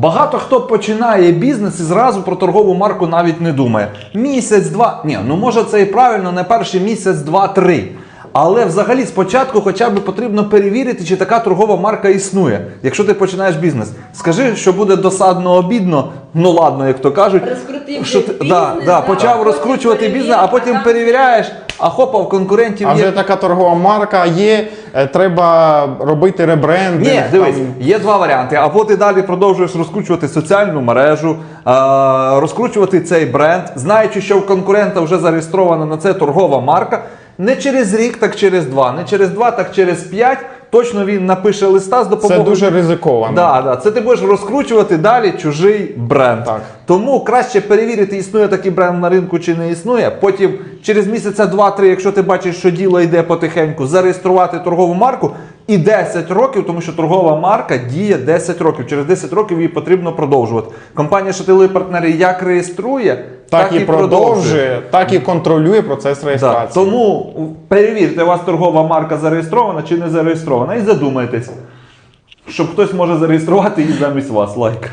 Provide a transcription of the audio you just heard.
Багато хто починає бізнес і зразу про торгову марку навіть не думає. Місяць-два. Ні, ну може це і правильно, не перший місяць, два-три. Але взагалі спочатку хоча б потрібно перевірити, чи така торгова марка існує. Якщо ти починаєш бізнес, скажи, що буде досадно обідно, ну ладно, як то кажуть. Розкрутив що ти, бізнес, да, да, да, почав розкручувати бізнес, а потім а перевіряєш, а хопа в конкурентів А є вже така торгова марка є, треба робити ребрендинг. Ні, дивись, там. є два варіанти. Або ти далі продовжуєш розкручувати соціальну мережу, е, розкручувати цей бренд, знаючи, що в конкурента вже зареєстрована на це торгова марка. Не через рік, так через два, не через два, так через п'ять. Точно він напише листа з Це дуже ризиковано. Да, да. Це ти будеш розкручувати далі чужий бренд. Так. Тому краще перевірити, існує такий бренд на ринку чи не існує. Потім через місяця два-три, якщо ти бачиш, що діло йде потихеньку, зареєструвати торгову марку і 10 років, тому що торгова марка діє 10 років. Через 10 років її потрібно продовжувати. Компанія Шатилові партнери як реєструє, Так, і продовжує, так і контролює процес реєстрації. реєстрації. Тому перевірте, у вас торгова марка зареєстрована чи не зареєстрована, і задумайтесь, щоб хтось може зареєструвати її замість вас. Лайк.